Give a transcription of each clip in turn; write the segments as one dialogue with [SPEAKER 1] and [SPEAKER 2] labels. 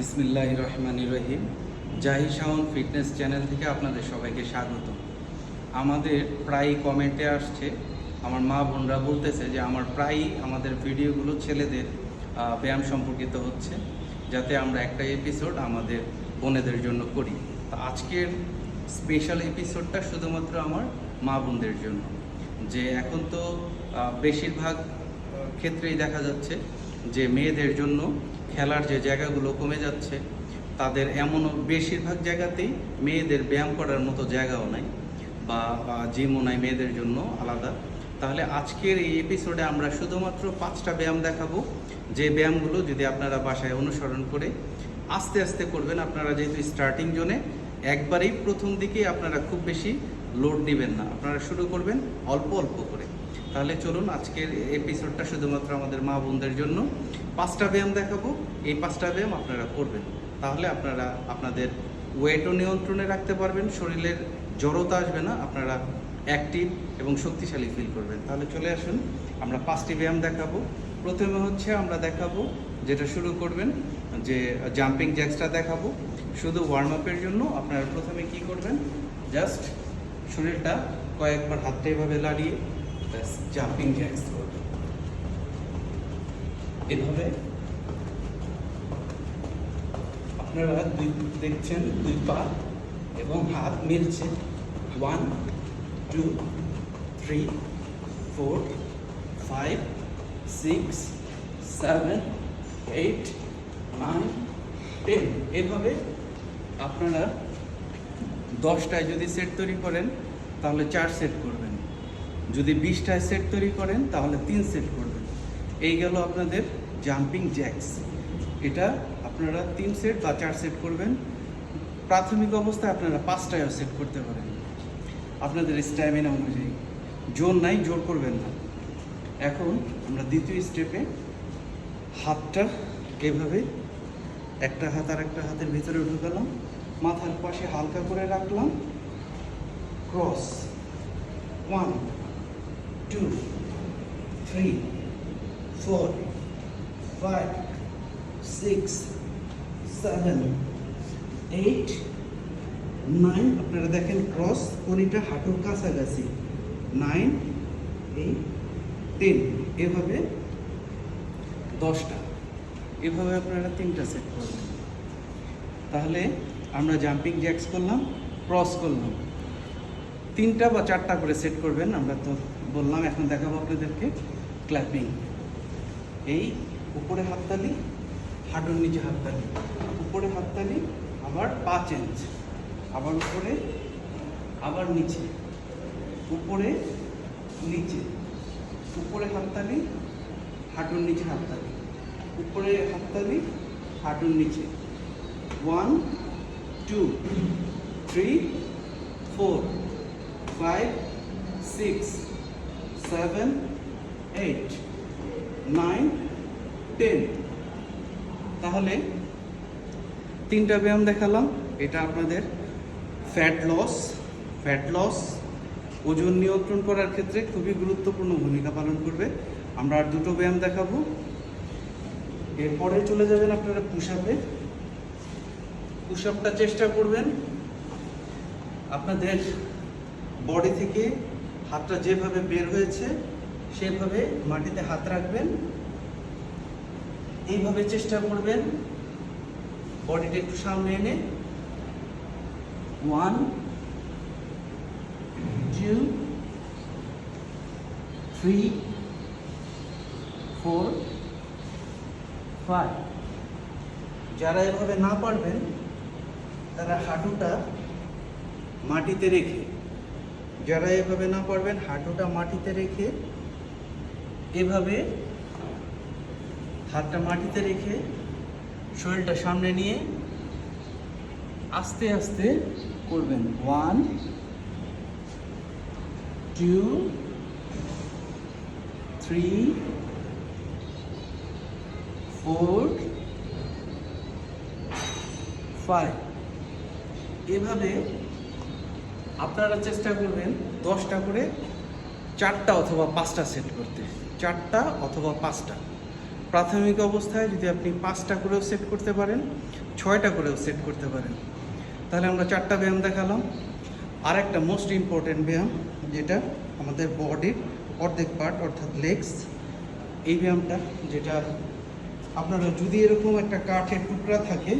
[SPEAKER 1] বিসমিল্লাহ রহমান রহিম। জাহি শাওন ফিটনেস চ্যানেল থেকে আপনাদের সবাইকে স্বাগত। আমাদের প্রায় কমেন্টে আসছে, আমার মা বোনরা বলতেছে যে আমার প্রায়ই আমাদের ভিডিওগুলো ছেলেদের ব্যায়াম সম্পর্কিত হচ্ছে, যাতে আমরা একটা এপিসোড আমাদের বোনেদের জন্য করি। তো আজকের স্পেশাল এপিসোডটা শুধুমাত্র আমার মা বোনদের জন্য। যে এখন তো বেশিরভাগ ক্ষেত্রেই দেখা যাচ্ছে যে মেয়েদের জন্য খেলার যে জায়গাগুলো কমে যাচ্ছে, তাদের এমনও বেশিরভাগ জায়গাতেই মেয়েদের ব্যায়াম করার মতো জায়গাও নাই বা জিমও নাই মেয়েদের জন্য আলাদা। তাহলে আজকের এই এপিসোডে আমরা শুধুমাত্র পাঁচটা ব্যায়াম দেখাবো। যে ব্যায়ামগুলো যদি আপনারা বাসায় অনুসরণ করে আস্তে আস্তে করবেন, আপনারা যেহেতু স্টার্টিং জোনে একবারেই প্রথম দিকে আপনারা খুব বেশি লোড দিবেন না। আপনারা শুরু করবেন অল্প অল্প করে। তাহলে চলুন আজকের এপিসোডটা শুধুমাত্র আমাদের মা বোনদের জন্য। পাঁচটা ব্যায়াম দেখাবো। এই পাঁচটা ব্যায়াম আপনারা করবেন। তাহলে আপনারা আপনাদের ওয়েটও নিয়ন্ত্রণে রাখতে পারবেন। শরীরের জড়তা আসবে না। আপনারা অ্যাক্টিভ এবং শক্তিশালী ফিল করবেন। তাহলে চলে আসুন, আমরা পাঁচটি ব্যায়াম দেখাবো। প্রথমে হচ্ছে আমরা দেখাবো যেটা শুরু করবেন, যে জাম্পিং জ্যাক্সটা দেখাবো। শুধু ওয়ার্ম আপের জন্য আপনারা প্রথমে কি করবেন? জাস্ট শরীরটা কয়েকবার হাতটা এভাবে লাড়িয়ে জাম্পিং জ্যাক্স করবেন এভাবে আপনারা দুই দেখছেন, দুই পা এবং হাত মিলছে। One two three four five six seven eight nine ten এভাবে আপনারা দশটায় যদি সেট তৈরি করেন, তাহলে চার সেট করবেন যদি বিশটায় সেট তৈরি করেন, তাহলে তিন সেট করবেন। এই গেল আপনাদের জাম্পিং জ্যাক্স এটা আপনারা তিন সেট বা চার সেট করবেন। প্রাথমিক অবস্থায় আপনারা পাঁচটায়ও সেট করতে পারেন। আপনাদের স্ট্যামিনা অনুযায়ী। জোর নাই, জোর করবেন না। এখন আমরা দ্বিতীয় স্টেপে হাতটা এভাবে একটা হাত আর একটা হাতের ভিতরে ঢুকালাম। মাথার পাশে হালকা করে রাখলাম। Cross one two three four five six seven eight nine আপনারা দেখেন ক্রস কোনিটা হাঁটুর কাছাকাছি। নাইন এইট টেন এভাবে দশটা। এভাবে আপনারা তিনটা সেট করবেন। তাহলে আমরা জাম্পিং জ্যাক্স করলাম ক্রস করলাম। তিনটা বা চারটা করে সেট করবেন, আমরা তো বললাম এখন দেখাবো আপনাদেরকে ক্ল্যাপিং এই উপরে হাততালি, হাঁটুর নিচে হাততালি। উপরে হাততালি, আবার পাঁচ ইঞ্চ আবার উপরে, আবার নিচে। উপরে নিচে। উপরে হাততালি, হাঁটুর নিচে হাততালি। উপরে হাততালি, হাঁটুর নিচে। One two three four five six seven eight nine ten তাহলে তিনটা ব্যায়াম দেখালাম। এটা আপনাদের ফ্যাট লস ফ্যাট লস ওজন নিয়ন্ত্রণ করার ক্ষেত্রে খুবই গুরুত্বপূর্ণ ভূমিকা পালন করবে। আমরা আর দুটো ব্যায়াম দেখাবো। এরপরে চলে যাবেন আপনারা পুশ আপে পুশ আপটা চেষ্টা করবেন। আপনাদের বডি থেকে হাতটা যেভাবে বের হয়েছে, সেভাবে মাটিতে হাত রাখবেন। এইভাবে চেষ্টা করবেন বডিটা একটু সামনে এনে। One two three four five যারা এভাবে না পারবেন, তারা হাঁটুটা মাটিতে রেখে যারা এভাবে না পারবেন, হাঁটুটা মাটিতে রেখে, এভাবে হাতটা মাটিতে রেখে শরীরটা সামনে নিয়ে আস্তে আস্তে করবেন। One two three four five এভাবে আপনারা চেষ্টা করবেন দশটা করে চারটা অথবা পাঁচটা সেট করতে। চারটা অথবা পাঁচটা। প্রাথমিক অবস্থায় যদি আপনি পাঁচটা করেও সেট করতে পারেন, ছয়টা করেও সেট করতে পারেন, তাহলে আমরা চারটা ব্যায়াম দেখালাম। আর একটা মোস্ট ইম্পর্টেন্ট ব্যায়াম, যেটা আমাদের বডির অর্ধেক পার্ট অর্থাৎ লেগস এই ব্যায়ামটা, যেটা আপনারা যদি এরকম একটা কাঠের টুকরা থাকে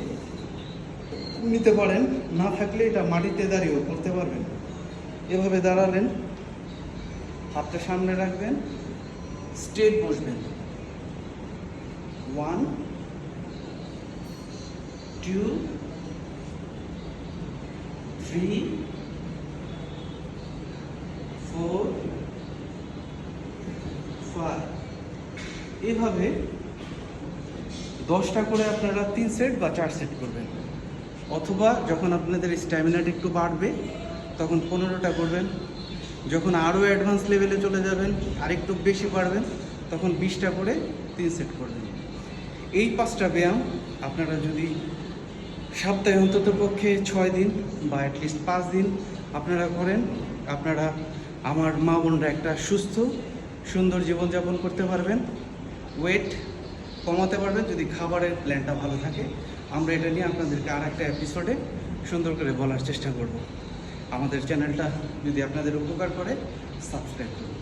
[SPEAKER 1] নিতে পারেন, না থাকলে এটা মাটিতে দাঁড়িয়েও করতে পারবেন। এভাবে দাঁড়ালেন, হাতটা সামনে রাখবেন স্ট্রেট বসবেন। One two three four five এভাবে দশটা করে আপনারা তিন সেট বা চার সেট করবেন। অথবা যখন আপনাদের স্ট্যামিনাটা একটু বাড়বে, তখন পনেরোটা করবেন। যখন আরও অ্যাডভান্স লেভেলে চলে যাবেন, আরেকটু বেশি পারবেন তখন বিশটা করে তিন সেট করবেন। এই পাঁচটা ব্যায়াম আপনারা যদি সপ্তাহে অন্তত পক্ষে ছয় দিন বা অ্যাটলিস্ট পাঁচ দিন আপনারা করেন, আপনারা, আমার মা বোনরা একটা সুস্থ, সুন্দর জীবনযাপন করতে পারবেন। ওয়েট কমাতে পারবেন যদি খাবারের প্ল্যানটা ভালো থাকে। আমরা এটা নিয়ে আপনাদেরকে আর একটা এপিসোডে সুন্দর করে বলার চেষ্টা করব। আমাদের চ্যানেলটা যদি আপনাদের উপকার করে সাবস্ক্রাইব করুন।